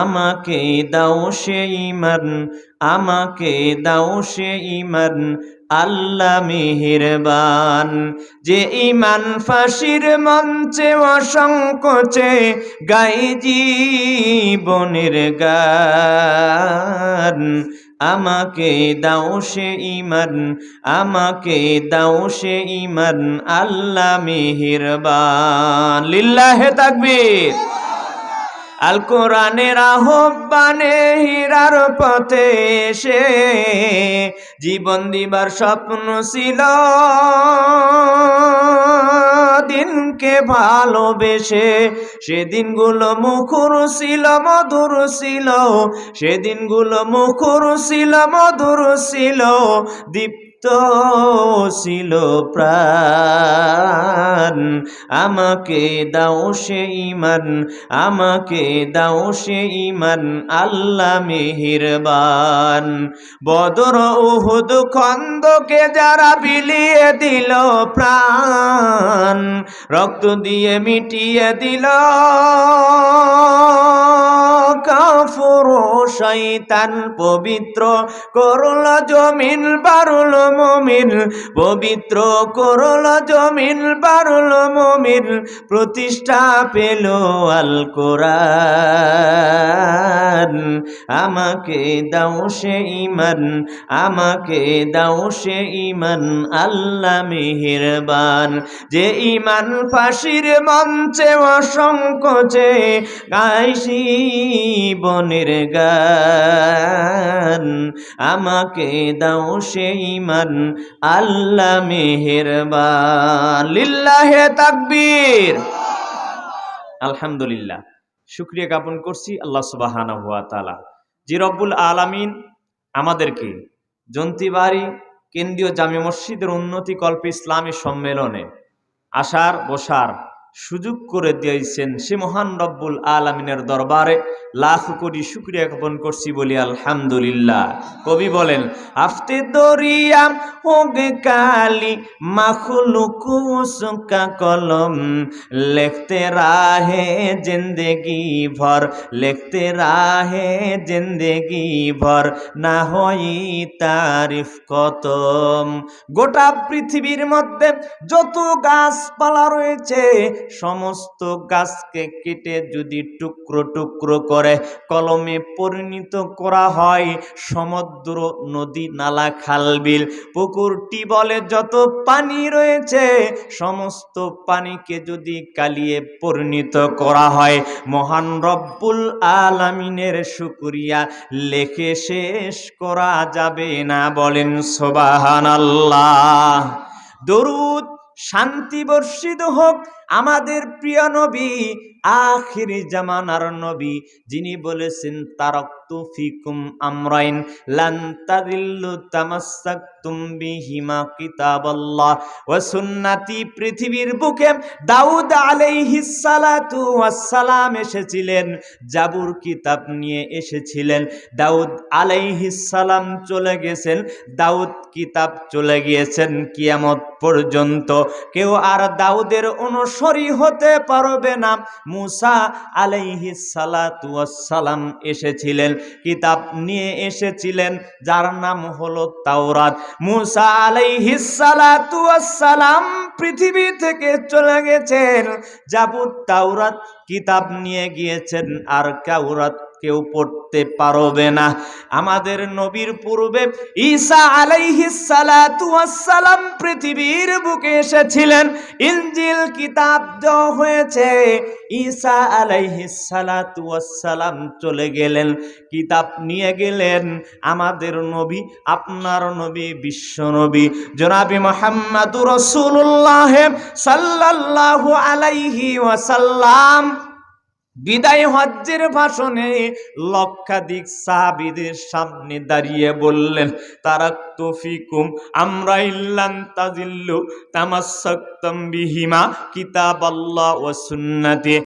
আমাকে দাও সে ইমান আমাকে দাও সে ইমান আল্লাহ মেহেরবান। যে ইমান ফাঁসির মঞ্চে অসংকোচে গাই জীবনের গান। আমাকে দাও সে ইমান আমাকে দাও সে ইমান আল্লাহ মেহেরবান। লিল্লাহে তাকবীর। আল কোরআনের আহ্বানে হীরার পথে এসে জীবন দিবার স্বপ্ন ছিল। দিনকে ভালোবেসে সেদিনগুলো মুখর ছিল, মধুর ছিল। সেদিনগুলো মুখর ছিল, মধুর ছিল। দীপ্ত ছিল প্রাণ। আমাকে দাও সে ইমান আমাকে দাও সে ইমান আল্লাহ মেহেরবান। বদর উহুদ খন্দকে যারা বিলিয়ে দিল প্রাণ, রক্ত দিয়ে মিটিয়ে দিল। কাফুর শৈতান পবিত্র করল জমিন, বারুল মমিন। পবিত্র করল জমিন, বারুল মমিন। প্রতিষ্ঠা পেল আল কোরআন আমাকে দাও সে ইমান আমাকে দাও সে ইমান আল্লাহ মেহেরবান। যে ইমান ফাঁসির মঞ্চে অসংকোচে গাইছি বনের গান। আমাকে দাও সে ইমান আল্লাহ মেহেরবান। লিল্লাহে তাকবীর। আলহামদুলিল্লাহ। শুক্রিয়া জ্ঞাপন করছি আল্লাহ সুবাহানা হুয়া তালা যে রব্বুল আলামিন, আমাদেরকে জন্তিবাড়ি কেন্দ্রীয় জামে মসজিদের উন্নতি কল্পে ইসলামী সম্মেলনে আসার বসার সুযোগ করে দিয়েছেন সে মহান রব্বুল আলমিনের দরবারে লাখ কোটি শুক্রিয়া জ্ঞাপন করছি বলি আলহামদুলিল্লাহ। কবি বলেন, আফতে দরিয়াম হোক কালি মাখলুকু সুকা কলম। লিখতে রাহে জিন্দেগি ভর, লিখতে রাহে জিন্দেগি ভর, না হই তারিফ কতম গোটা পৃথিবীর মধ্যে যত গাছপালা রয়েছে সমস্ত গাছকে কেটে যদি টুকরো টুকরো করে কলমে পরিণত করা হয়, সমুদ্র, নদী, নালা খালবিল পুকুর টিবলে যত পানি রয়েছে, সমস্ত পানিকে যদি কালিয়ে পরিণত করা হয়, মহান রব্বুল আলামিনের শুকুরিয়া লেখে শেষ করা যাবে না, বলেন সোবাহান আল্লাহ দরুদ শান্তি বর্ষিত হোক আমাদের প্রিয় নবী আখিরি জামানার নবী, যিনি বলেছেন, তারক্তু ফিকুম আমরাইন, লান তাদিল্লু তামাসসাকতুম বিহিমা কিতাবাল্লাহ, ওয়া সুন্নাতি, পৃথিবীর বুকে দাউদ আলাইহিস সালাতু ওয়াস এসেছিলেন, জাবুর কিতাব নিয়ে এসেছিলেন, দাউদ আলাইহিস সালাম চলে গেছেন, দাউদ কিতাব চলে গিয়েছেন কিয়ামত পর্যন্ত, কেউ আর দাউদের অনুসরী হতে পারবে না। মুসা আলাইহি সালাম এসেছিলেন কিতাব নিয়ে এসেছিলেন যার নাম হলো তাওরাত। মুসা আলাইহি সালাম পৃথিবী থেকে চলে গেছেন। জাবুত তাওরাত কিতাব নিয়ে গিয়েছেন, আর কাউরাত কেউ পড়তে পারবে না। আমাদের নবীর পূর্বে ঈসা সালাম পৃথিবীর বুকে এসেছিলেন। ইনজিল কিতাব দেওয়া হয়েছে, ঈসা সালাম চলে গেলেন। কিতাব নিয়ে গেলেন আমাদের নবী, আপনার নবী, বিশ্ব নবী। জনাবি মোহাম্মদুর রাসূলুল্লাহ সাল্লাল্লাহু আলাইহি ওয়াসাল্লাম বিদায় হজ্জের ভাষণে লক্ষাধিক সাহাবিদের সামনে দাঁড়িয়ে বললেন তারা তফিকুম আমরা ইল্লান তাজিল্লু তামাসাক্তাম বিহিমা কিতাব আল্লাহ ও সুন্নাতে।